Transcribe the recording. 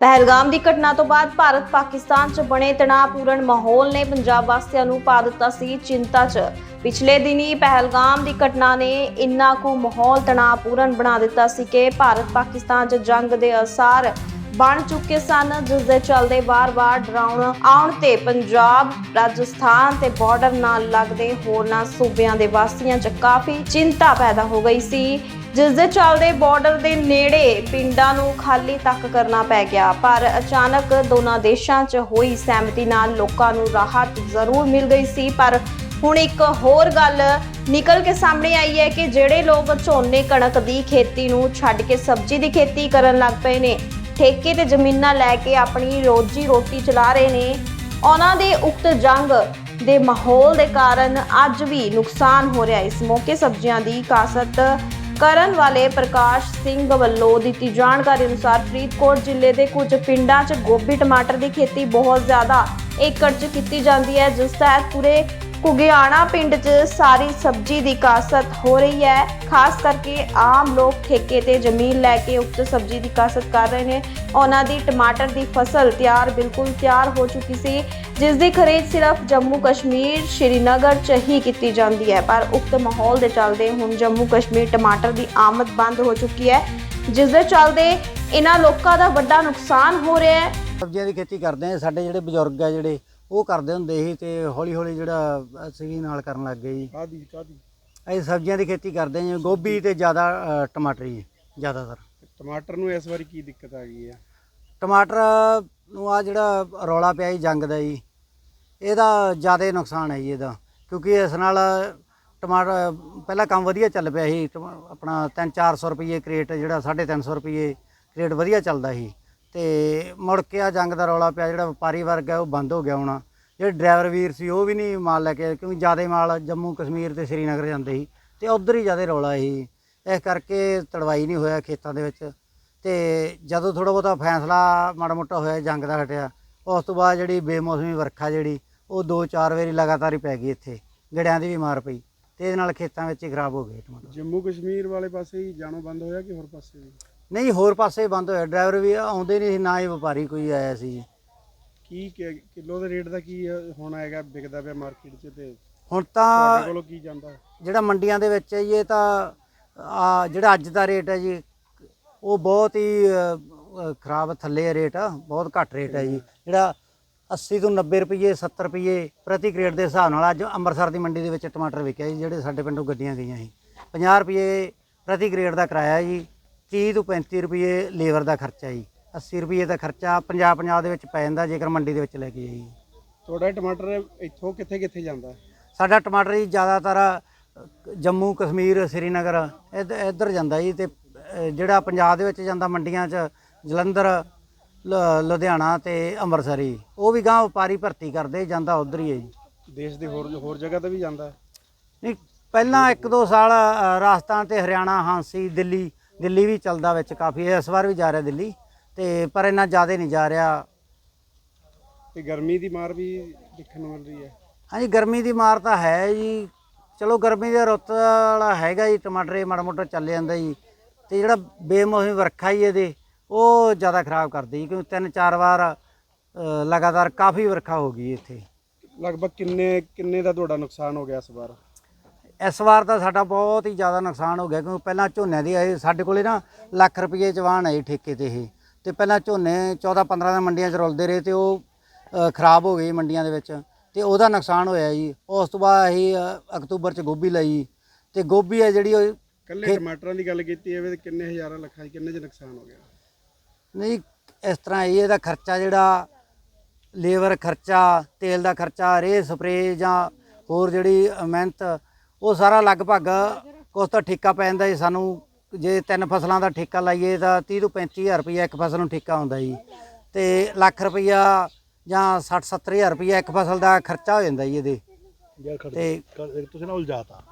ਪਹਿਲਗਾਮ ਦੀ ਘਟਨਾ ਤੋਂ ਬਾਅਦ ਭਾਰਤ ਪਾਕਿਸਤਾਨ 'ਚ ਬਣੇ ਤਣਾਅਪੂਰਨ ਮਾਹੌਲ ਨੇ ਪੰਜਾਬ ਵਾਸੀਆਂ ਨੂੰ ਪਾ ਦਿੱਤਾ ਸੀ ਚਿੰਤਾ 'ਚ। ਪਿਛਲੇ ਦਿਨੀ ਪਹਿਲਗਾਮ ਦੀ ਘਟਨਾ ਨੇ ਇੰਨਾ ਕੁ ਮਾਹੌਲ ਤਣਾਅਪੂਰਨ ਬਣਾ ਦਿੱਤਾ ਸੀ ਕਿ ਭਾਰਤ ਪਾਕਿਸਤਾਨ 'ਚ ਜੰਗ ਦੇ ਅਸਾਰ ਬਣ ਚੁੱਕੇ ਸਨ, ਜਿਸ ਦੇ ਚੱਲਦੇ ਵਾਰ-ਵਾਰ ਡਰਾਉਣ ਆਉਣ ਤੇ ਪੰਜਾਬ, ਰਾਜਸਥਾਨ ਤੇ ਬਾਰਡਰ ਨਾਲ ਲੱਗਦੇ ਹੋਰਨਾਂ ਸੂਬਿਆਂ ਦੇ ਵਾਸੀਆਂ 'ਚ ਕਾਫੀ ਚਿੰਤਾ ਪੈਦਾ ਹੋ ਗਈ ਸੀ। ਜਿਸ ਦੇ ਚੱਲਦੇ ਬਾਰਡਰ ਦੇ ਨੇੜੇ ਪਿੰਡਾਂ ਨੂੰ ਖਾਲੀ ਤੱਕ ਕਰਨਾ ਪੈ ਗਿਆ, ਪਰ ਅਚਾਨਕ ਦੋਨਾਂ ਦੇਸ਼ਾਂ 'ਚ ਹੋਈ ਸਹਿਮਤੀ ਨਾਲ ਲੋਕਾਂ ਨੂੰ ਰਾਹਤ ਜ਼ਰੂਰ ਮਿਲ ਗਈ ਸੀ। ਪਰ ਹੁਣ ਇੱਕ ਹੋਰ ਗੱਲ ਨਿਕਲ ਕੇ ਸਾਹਮਣੇ ਆਈ ਹੈ ਕਿ ਜਿਹੜੇ ਲੋਕ ਝੋਨੇ ਕਣਕ ਦੀ ਖੇਤੀ ਨੂੰ ਛੱਡ ਕੇ ਸਬਜ਼ੀ ਦੀ ਖੇਤੀ ਕਰਨ ਲੱਗ ਪਏ ਨੇ ਠੇਕੇ ਤੇ ਜ਼ਮੀਨਾਂ ਲੈ ਕੇ ਆਪਣੀ ਰੋਜੀ ਰੋਟੀ ਚਲਾ ਰਹੇ ਨੇ। ਉਹਨਾਂ ਦੇ ਉਕਤ ਜੰਗ ਦੇ ਮਾਹੌਲ ਦੇ ਕਾਰਨ ਅੱਜ ਵੀ ਨੁਕਸਾਨ ਹੋ ਰਿਹਾ ਇਸ ਮੌਕੇ ਸਬਜ਼ੀਆਂ ਦੀ ਕਾਸਤ ਕਰਨ ਵਾਲੇ ਪ੍ਰਕਾਸ਼ ਸਿੰਘ ਵੱਲੋਂ ਦਿੱਤੀ ਜਾਣਕਾਰੀ ਅਨੁਸਾਰ ਫਰੀਦਕੋਟ ਜ਼ਿਲ੍ਹੇ ਦੇ ਕੁਝ ਪਿੰਡਾਂ 'ਚ ਗੋਭੀ ਟਮਾਟਰ ਦੀ ਖੇਤੀ ਬਹੁਤ ਜ਼ਿਆਦਾ ਏਕੜ 'ਚ ਕੀਤੀ ਜਾਂਦੀ ਹੈ। ਜਿਸ ਤਹਿਤ ਪੂਰੇ ਕੁਗਿਆਣਾ ਪਿੰਡ 'ਚ ਸਾਰੀ ਸਬਜ਼ੀ ਦੀ ਕਾਸਤ ਹੋ ਰਹੀ ਹੈ। ਖਾਸ ਕਰਕੇ ਆਮ ਲੋਕ ਠੇਕੇ ਤੇ ਜ਼ਮੀਨ ਲੈ ਕੇ ਉਕਤ ਸਬਜ਼ੀ ਦੀ ਕਾਸਤ ਕਰ ਰਹੇ ਨੇ। ਉਹਨਾਂ ਦੀ ਟਮਾਟਰ ਦੀ ਫਸਲ ਤਿਆਰ ਬਿਲਕੁਲ ਤਿਆਰ ਹੋ ਚੁੱਕੀ ਸੀ, ਜਿਸ ਦੀ ਖਰੀਦ ਸਿਰਫ ਜੰਮੂ ਕਸ਼ਮੀਰ ਸ਼੍ਰੀਨਗਰ 'ਚ ਹੀ ਕੀਤੀ ਜਾਂਦੀ ਹੈ। ਪਰ ਉਕਤ ਮਾਹੌਲ ਦੇ ਚੱਲਦੇ ਹੁਣ ਜੰਮੂ ਕਸ਼ਮੀਰ ਟਮਾਟਰ ਦੀ ਆਮਦ ਬੰਦ ਹੋ ਚੁੱਕੀ ਹੈ, ਜਿਸ ਦੇ ਚੱਲਦੇ ਇਹਨਾਂ ਲੋਕਾਂ ਦਾ ਵੱਡਾ ਨੁਕਸਾਨ ਹੋ ਰਿਹਾ ਹੈ। ਸਬਜ਼ੀਆਂ ਦੀ ਖੇਤੀ ਕਰਦੇ ਆ, ਸਾਡੇ ਜਿਹੜੇ ਬਜ਼ੁਰਗ ਆ ਜਿਹੜੇ ਉਹ ਕਰਦੇ ਹੁੰਦੇ ਸੀ ਤੇ ਹੌਲੀ ਹੌਲੀ ਜਿਹੜਾ ਅਸੀਂ ਨਾਲ ਕਰਨ ਲੱਗ ਗਏ ਜੀ। ਕਾਦੀ ਕਾਦੀ ਅਸੀਂ ਸਬਜ਼ੀਆਂ ਦੀ ਖੇਤੀ ਕਰਦੇ ਹਾਂ ਗੋਭੀ ਤੇ ਜ਼ਿਆਦਾ ਅ, ਟਮਾਟਰ ਹੀ ਜ਼ਿਆਦਾਤਰ। ਟਮਾਟਰ ਨੂੰ ਇਸ ਵਾਰੀ ਕੀ ਦਿੱਕਤ ਆ ਗਈ ਹੈ ਟਮਾਟਰ ਨੂੰ ਆ ਜਿਹੜਾ ਰੌਲਾ ਪਿਆ ਜੀ ਜੰਗ ਦਾ ਜੀ ਇਹਦਾ ਜ਼ਿਆਦਾ ਨੁਕਸਾਨ ਹੈ ਜੀ ਇਹਦਾ ਕਿਉਂਕਿ ਇਸ ਨਾਲ ਟਮਾਟਰ ਪਹਿਲਾਂ ਕੰਮ ਵਧੀਆ ਚੱਲ ਪਿਆ ਸੀ ਟਮਾ- ਆਪਣਾ 3-400 ਰੁਪਏ ਕ੍ਰੇਟ ਜਿਹੜਾ 350 ਰੁਪਏ ਕ੍ਰੇਟ ਵਧੀਆ ਚੱਲਦਾ ਸੀ। ਤੇ ਮੁੜ ਕੇ ਆ ਜੰਗ ਦਾ ਰੌਲਾ ਪਿਆ, ਜਿਹੜਾ ਵਪਾਰੀ ਵਰਗ ਹੈ ਉਹ ਬੰਦ ਹੋ ਗਿਆ ਹੋਣਾ। ਜਿਹੜੇ ਡਰਾਈਵਰ ਵੀਰ ਸੀ, ਉਹ ਵੀ ਨਹੀਂ ਮਾਲ ਲੈ ਕੇ ਕਿਉਂਕਿ ਜ਼ਿਆਦਾ ਮਾਲ ਜੰਮੂ ਕਸ਼ਮੀਰ ਤੇ ਸ੍ਰੀਨਗਰ ਜਾਂਦੇ ਸੀ ਤੇ ਉਧਰ ਹੀ ਜ਼ਿਆਦਾ ਰੌਲਾ ਸੀ। ਇਸ ਕਰਕੇ ਤੜਵਾਈ ਨਹੀਂ ਹੋਇਆ ਖੇਤਾਂ ਦੇ ਵਿੱਚ। ਤੇ ਜਦੋਂ ਥੋੜਾ ਬਹੁਤਾ ਫੈਸਲਾ ਮਾੜਾ ਮੋਟਾ ਹੋਇਆ, ਜੰਗ ਦਾ ਹਟਿਆ, ਉਸ ਤੋਂ ਬਾਅਦ ਜਿਹੜੀ ਬੇਮੌਸਮੀ ਵਰਖਾ ਜਿਹੜੀ, ਉਹ ਦੋ ਚਾਰ ਵਾਰੀ ਲਗਾਤਾਰ ਹੀ ਪੈ ਗਈ ਇੱਥੇ। ਗੜਿਆਂ ਦੀ ਵੀ ਮਾਰ ਪਈ ਤੇ ਇਹਦੇ ਨਾਲ ਖੇਤਾਂ ਵਿੱਚ ਹੀ ਖਰਾਬ ਹੋ ਗਏ। ਟਮਾਟਰ ਜੰਮੂ ਕਸ਼ਮੀਰ ਵਾਲੇ ਪਾਸੇ ਹੀ ਜਾਣੋਂ ਬੰਦ ਹੋਇਆ ਕਿ ਹੋਰ ਪਾਸੇ ਵੀ? ਨਹੀਂ ਹੋਰ ਪਾਸੇ ਬੰਦ ਹੋਇਆ। ਡਰਾਈਵਰ ਵੀ ਆਉਂਦੇ ਨਹੀਂ ਸੀ ਨਾ ਹੀ ਵਪਾਰੀ ਕੋਈ ਆਇਆ ਸੀ ਜੀ। ਕੀ ਕਿ- ਕਿਲੋ ਦੇ ਰੇਟ ਦਾ ਕੀ ਅ, ਹੁਣ ਹੈਗਾ ਵਿਕਦਾ ਪਿਆ ਮਾਰਕੀਟ 'ਚ ਤੇ ਹੁਣ ਤੁਹਾਡੇ ਤਾਂ ਕੋਲੋਂ ਕੀ ਜਾਂਦਾ? ਜਿਹੜਾ ਮੰਡੀਆਂ ਦੇ ਵਿੱਚ ਹੈ ਜੀ ਇਹ ਤਾਂ ਆ ਜਿਹੜਾ ਅੱਜ ਦਾ ਰੇਟ ਹੈ ਜੀ ਉਹ ਬਹੁਤ ਹੀ ਅ, ਅ, ਖਰਾਬ ਥੱਲੇ ਹੈ ਰੇਟ ਬਹੁਤ ਘੱਟ ਰੇਟ ਹੈ ਜੀ। ਜਿਹੜਾ 80 ਤੋਂ 90 ਰੁਪਏ 70 ਰੁਪਏ ਪ੍ਰਤੀ ਕ੍ਰੇਟ ਦੇ ਹਿਸਾਬ ਨਾਲ ਅੱਜ ਅੰਮ੍ਰਿਤਸਰ ਦੀ ਮੰਡੀ ਦੇ ਵਿੱਚ ਟਮਾਟਰ ਵਿਕਿਆ ਜੀ ਜਿਹੜੇ ਸਾਡੇ ਪਿੰਡੋਂ ਗੱਡੀਆਂ ਗਈਆਂ ਸੀ। 50 ਰੁਪਏ ਪ੍ਰਤੀ ਕ੍ਰੇਟ ਦਾ ਕਿਰਾਇਆ ਜੀ 30 ਤੋਂ 35 ਰੁਪਏ ਲੇਬਰ ਦਾ ਖਰਚਾ ਜੀ। 80 ਰੁਪਏ ਦਾ ਖਰਚਾ 50 50 ਦੇ ਵਿੱਚ ਪੈ ਜਾਂਦਾ ਜੇਕਰ ਮੰਡੀ ਦੇ ਵਿੱਚ ਲੈ ਕੇ ਜਾਈਏ ਤੁਹਾਡਾ ਟਮਾਟਰ ਇੱਥੋਂ ਕਿੱਥੇ ਕਿੱਥੇ ਜਾਂਦਾ? ਸਾਡਾ ਟਮਾਟਰ ਜੀ ਜ਼ਿਆਦਾਤਰ ਜੰਮੂ ਕਸ਼ਮੀਰ ਸ੍ਰੀਨਗਰ ਇੱਧ- ਇੱਧਰ ਜਾਂਦਾ ਜੀ ਤੇ ਜਿਹੜਾ ਪੰਜਾਬ ਦੇ ਵਿੱਚ ਜਾਂਦਾ ਮੰਡੀਆਂ 'ਚ ਜਲੰਧਰ ਲੁਧਿਆਣਾ ਤੇ ਅੰਮ੍ਰਿਤਸਰ ਜੀ। ਉਹ ਵੀ ਗਾਂ ਵਪਾਰੀ ਭਰਤੀ ਕਰਦੇ ਜਾਂਦਾ ਉਧਰ ਹੀ ਹੈ ਜੀ। ਦੇਸ਼ ਦੇ ਹੋਰ ਹੋਰ ਜਗ੍ਹਾ ਤੇ ਵੀ ਜਾਂਦਾ? ਨਹੀਂ ਪਹਿਲਾਂ ਇੱਕ ਦੋ ਸਾਲ ਅ, ਰਾਜਸਥਾਨ ਤੇ ਹਰਿਆਣਾ ਹਾਂਸੀ ਦਿੱਲੀ ਦਿੱਲੀ ਵੀ ਚੱਲਦਾ ਵਿੱਚ ਕਾਫੀ ਇਸ ਵਾਰ ਵੀ ਜਾ ਰਿਹਾ ਦਿੱਲੀ ਤੇ ਪਰ ਇੰਨਾ ਜ਼ਿਆਦਾ ਨਹੀਂ ਜਾ ਰਿਹਾ। ਤੇ ਗਰਮੀ ਦੀ ਮਾਰ ਵੀ ਦੇਖਣ ਨੂੰ ਮਿਲ ਰਹੀ ਹੈ। ਹਾਂਜੀ ਗਰਮੀ ਦੀ ਮਾਰ ਤਾਂ ਹੈ ਜੀ। ਚਲੋ ਗਰਮੀ ਦੇ ਰੁੱਤ ਵਾਲਾ ਹੈਗਾ ਜੀ ਟਮਾਟਰ ਮਾੜਾ ਮੋਟਾ ਚੱਲ ਜਾਂਦਾ ਜੀ। ਤੇ ਜਿਹੜਾ ਬੇਮੌਸਮੀ ਵਰਖਾ ਹੀ ਇਹਦੇ ਉਹ ਜ਼ਿਆਦਾ ਖਰਾਬ ਕਰਦੀ ਜੀ ਕਿਉਂਕਿ ਤਿੰਨ ਚਾਰ ਵਾਰ ਲਗਾਤਾਰ ਕਾਫੀ ਵਰਖਾ ਹੋ ਗਈ ਇੱਥੇ। ਲਗਭਗ ਕਿੰਨੇ ਕਿੰਨੇ ਦਾ ਤੁਹਾਡਾ ਨੁਕਸਾਨ ਹੋ ਗਿਆ ਇਸ ਵਾਰ? ਇਸ ਵਾਰ ਤਾਂ ਸਾਡਾ ਬਹੁਤ ਹੀ ਜ਼ਿਆਦਾ ਨੁਕਸਾਨ ਹੋ ਗਿਆ ਕਿਉਂਕਿ ਪਹਿਲਾਂ ਝੋਨੇ ਦੀ ਇਹ ਸਾਡੇ ਕੋਲੇ ਨਾ ਲੱਖ ਰੁਪਏ ਜਵਾਨ ਹੈ ਠੇਕੇ ਤੇ ਇਹ। ਤੇ ਪਹਿਲਾਂ ਝੋਨੇ 14 15 ਦਿਨ ਮੰਡੀਆਂ 'ਚ ਰੁਲਦੇ ਰਹੇ ਤੇ ਉਹ ਖਰਾਬ ਹੋ ਗਏ ਮੰਡੀਆਂ ਦੇ ਵਿੱਚ। ਤੇ ਉਹਦਾ ਨੁਕਸਾਨ ਹੋਇਆ ਜੀ। ਉਸ ਤੋਂ ਬਾਅਦ ਅਸੀਂ ਅਕਤੂਬਰ 'ਚ ਗੋਭੀ ਲਈ। ਤੇ ਗੋਭੀ ਹੈ ਜਿਹੜੀ ਉਹ ਕੱਲੇ ਟਮਾਟਰਾਂ ਦੀ ਗੱਲ ਕੀਤੀ ਜਾਵੇ ਤੇ ਕਿੰਨੇ ਹਜ਼ਾਰਾਂ ਲੱਖਾਂ ਕਿੰਨੇ 'ਚ ਨੁਕਸਾਨ ਹੋ ਗਿਆ? ਨਹੀਂ ਇਸ ਤਰ੍ਹਾਂ ਹੀ ਇਹਦਾ ਖਰਚਾ ਜਿਹੜਾ ਲੇਬਰ ਖਰਚਾ ਤੇਲ ਦਾ ਖਰਚਾ ਰੇ ਸਪਰੇ ਜਾਂ ਹੋਰ ਜਿਹੜੀ ਮਿਹਨਤ ਉਹ ਸਾਰਾ ਲਗਭਗ ਕੁਛ ਤਾਂ ਠੇਕਾ ਪੈ ਜਾਂਦਾ ਜੀ ਸਾਨੂੰ। ਜੇ ਤਿੰਨ ਫਸਲਾਂ ਦਾ ਠੇਕਾ ਲਾਈਏ ਤਾਂ 30 ਤੋਂ 35000 ਰੁਪਏ ਇੱਕ ਫਸਲ ਨੂੰ ਠੇਕਾ ਹੁੰਦਾ ਜੀ। ਤੇ ਲੱਖ ਰੁਪਈਆ ਜਾਂ 60 70000 ਰੁਪਏ ਇੱਕ ਫਸਲ ਦਾ ਖਰਚਾ ਹੋ ਜਾਂਦਾ ਜੀ ਇਹਦੇ। ਤੇ ਤੁਸੀਂ ਨਾ ਉਲਝਾਤਾ